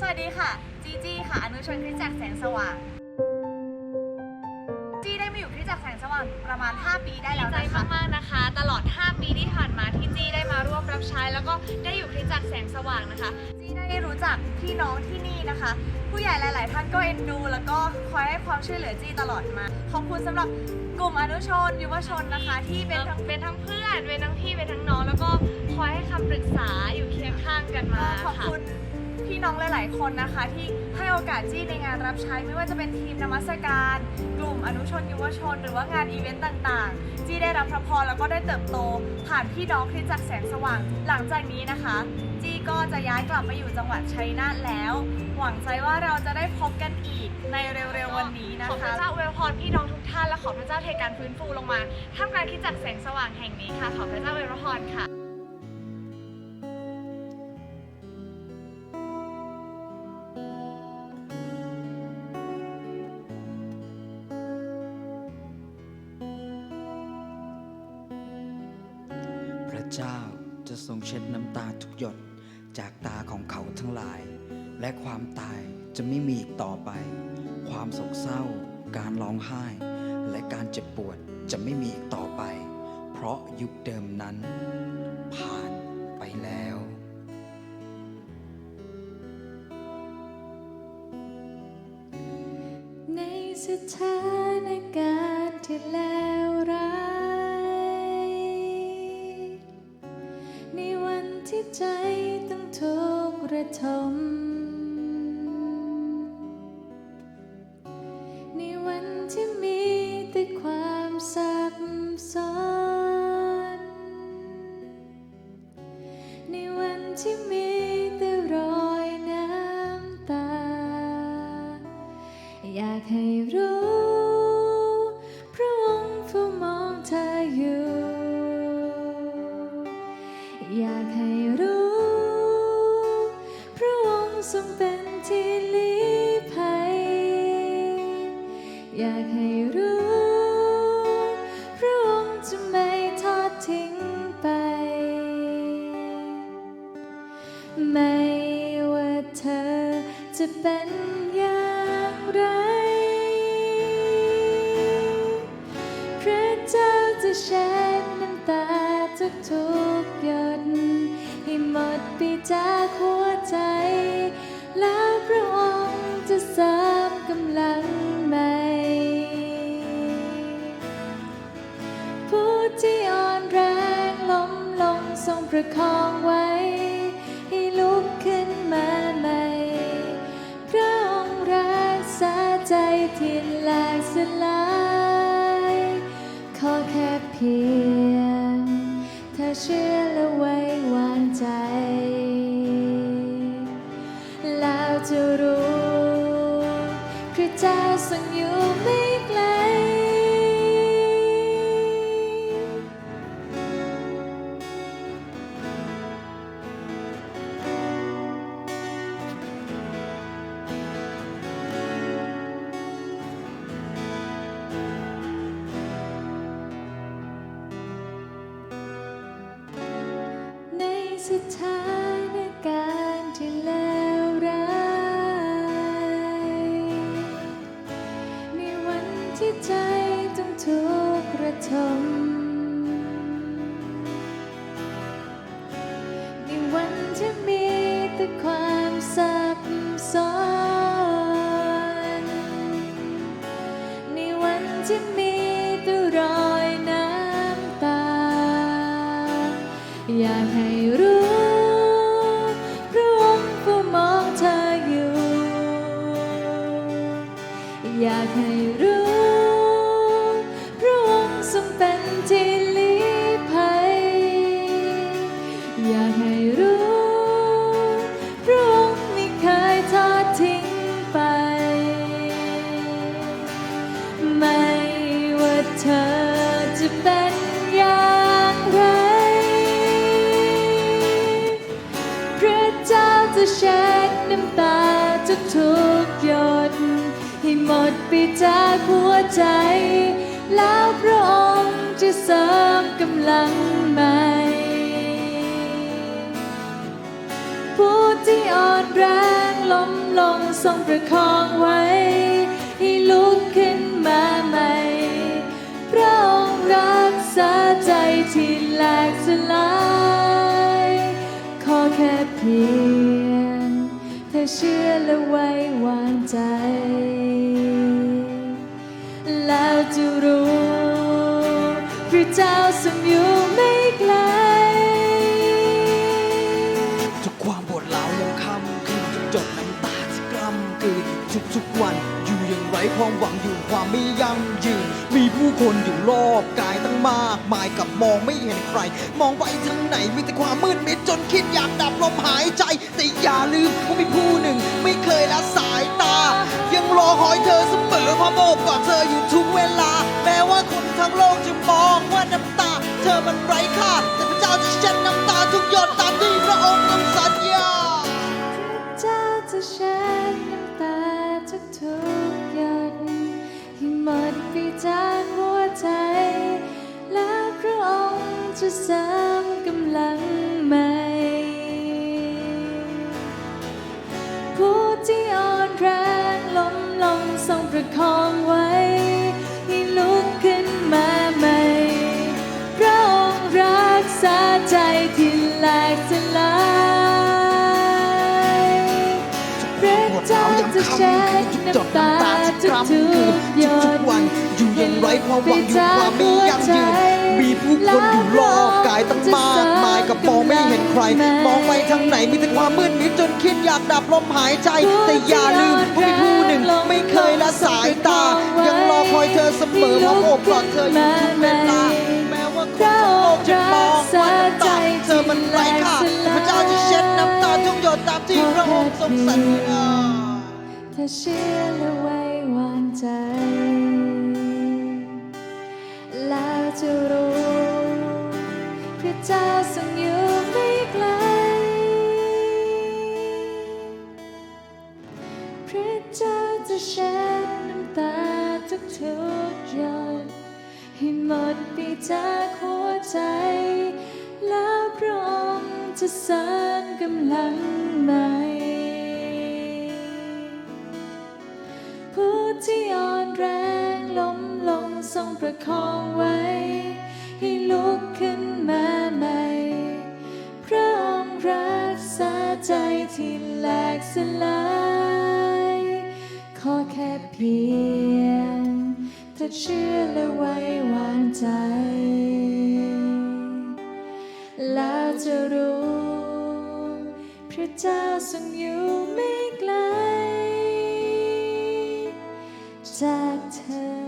สวัสดีค่ะ จีจีค่ะ อนุชนคริสตจักรแสงสว่าง จีได้มาอยู่คริสตจักรแสงสว่างประมาณ 5 ปีได้ดีแล้วใจนะคะ มากๆนะคะ ตลอด 5 ปีที่ผ่านมาที่จี้ได้มาร่วมรับใช้ แล้วก็ได้อยู่คริสตจักรแสงสว่างนะคะ จีได้รู้จักพี่น้องที่นี่นะคะ ผู้ใหญ่หลาย ๆ ท่านก็เอ็นดู แล้วก็คอยให้ความช่วยเหลือจีตลอดมา ขอบคุณสำหรับกลุ่มอนุชนยุวชนนะคะ ที่เป็นทั้งเป็นทั้งเพื่อน เป็นทั้งพี่ เป็นทั้งน้อง แล้วก็คอยให้คำปรึกษาอยู่เคียงข้างกันมาขอบค่ะ คุณ พี่น้องหลาย ๆ คนนะคะ ที่ให้โอกาสจี้ในงานรับใช้ไม่ว่าจะเป็นทีมนมัสการ กลุ่มอนุชนยุวชน หรือว่างานอีเวนต์ต่าง ๆ จี้ได้รับพระพรแล้วก็ได้เติบโต ผ่านพี่น้องคริสตจักรแสงสว่าง หลังจากนี้นะคะ จี้ก็จะย้ายกลับมาอยู่จังหวัดชัยนาทแล้ว หวังใจว่าเราจะได้พบกันอีกในเร็ว ๆ วันนี้นะขอพคะ ระเจ้าอวยพรพี่น้องทุกท่านและขอพระเจ้าเทการฟื้นฟูลงมาท่ามกลางคริสจักรแสงสว่างแห่งนี้ค่ะ ขอพระเจ้าอวยพรค่ะ เจ้าจะทรงเช็ดน้ำตาทุกหยดจากตาของเขาทั้งหลาย และความตายจะไม่มีอีกต่อไป ความโศกเศร้า การร้องไห้ และการเจ็บปวดจะไม่มีอีกต่อไป เพราะยุคเดิมนั้น ผ่านไปแล้วในสถานการณ์ที่เลวร้าย กข์รมในวันที่มีแต่ความสับสนในวันที่มีแต่รอยน้ำตา อยากให้รู้พระองค์เฝ้ามองเธออยู่ อยากให้ เป็นอย่างไร พระเจ้าจะเช็ดน้ำตาทุกๆหยดให้หมดไปจากหัวใจ แล้วพระองค์จะเสริมกำลังใหม่ ผู้ที่อ่อนแรงล้มลงทรงประคองไว้ แค่เพี สถานการณ์ที่เลวร้ายในวันที่ใจต้องทุกข์ระทมในวันที่มีแต่ความสับสนในวันที่มี ไปจากหัวใจ แล้วพระองค์จะเสริมกำลังใหม่ผู้ที่อ่อนแรงล้มลงทรงประคองไว้ ให้ลุกขึ้นมาใหม่ พระองค์รักษาใจที่แหลกสลายขอแค่เพียง เธอเชื่อและไว้วางใจ จะรู้พระเจ้าทรงอยู่ไม่ไกลทุกความปวดร้าวยังคำคืนทุกหยดน้ำตาที่กล้ำกลืนทุกทุกๆวันอยู่อย่างไร้ความหวังอยู่ความไม่ยั่งยืน มีผู้คนอยู่รอบกายตั้งมากมายกับมองไม่เห็นใคร มองไปทางไหนมีแต่ความมืดมิดจนคิดอยากดับลมหายใจ แต่อย่าลืมว่ามีผู้หนึ่งไม่เคยละสายตา ยังรอคอยเธอเสมอพร้อมโบ ทั้งโลกจะมองว่าน้ำตา เธอมันไร้ค่าแต่พระเจ้าจะเช็ดน้ำตาทุกหยดตามที่พระองค์ทรงสัญญาเจ้าจะเช็ดน้ำตาทุกทุกหยดให้หมดไปจากหัวใจ แล้วพระองค์จะ ช็ดน้ำตาทุกๆหยดวันอยู่อย่างไร้ความหวังอยู่ความไม่ยั่งยืนมีผู้คนอยู่รอบกายตั้งมากมายกับมองไม่เห็นใคร มองไปทางไหนมีแต่ความมืดมิดจนคิดอยากดับลมหายใจ แต่อย่าลืมว่ามีผู้หนึ่งไม่เคยละสายตา ยังรอคอยเธอเสมอมาโอบกอดเธออยู่ทุกเวลาแม้ว่าคนทั้งโลกจะมองว่าน้ำตาเธอมันไร้ค่าแต่พระเจ้าจะเช็ดน้ำตาทุกหยดตามที่พระองค์ทรงสัญญา ถ้าเชื่อและไว้วางใจ แล้วจะรู้พระเจ้าทรงอยู่ไม่ไกล พระเจ้าจะเช็ดน้ำตาทุกทุกหยดให้หมดไปจากหัวใจ แล้วพระองค์จะสร้างกำลังใหม่ ที่อ่อนแรงล้มลงทรงประคองไว้ ให้ลุกขึ้นมาใหม่ พระองค์รักษาใจที่แหลกสลายขอแค่เพียงถ้าเชื่อและไว้วางใจ แล้วจะรู้ พระเจ้าทรงอยู่ไม่ไกล tell.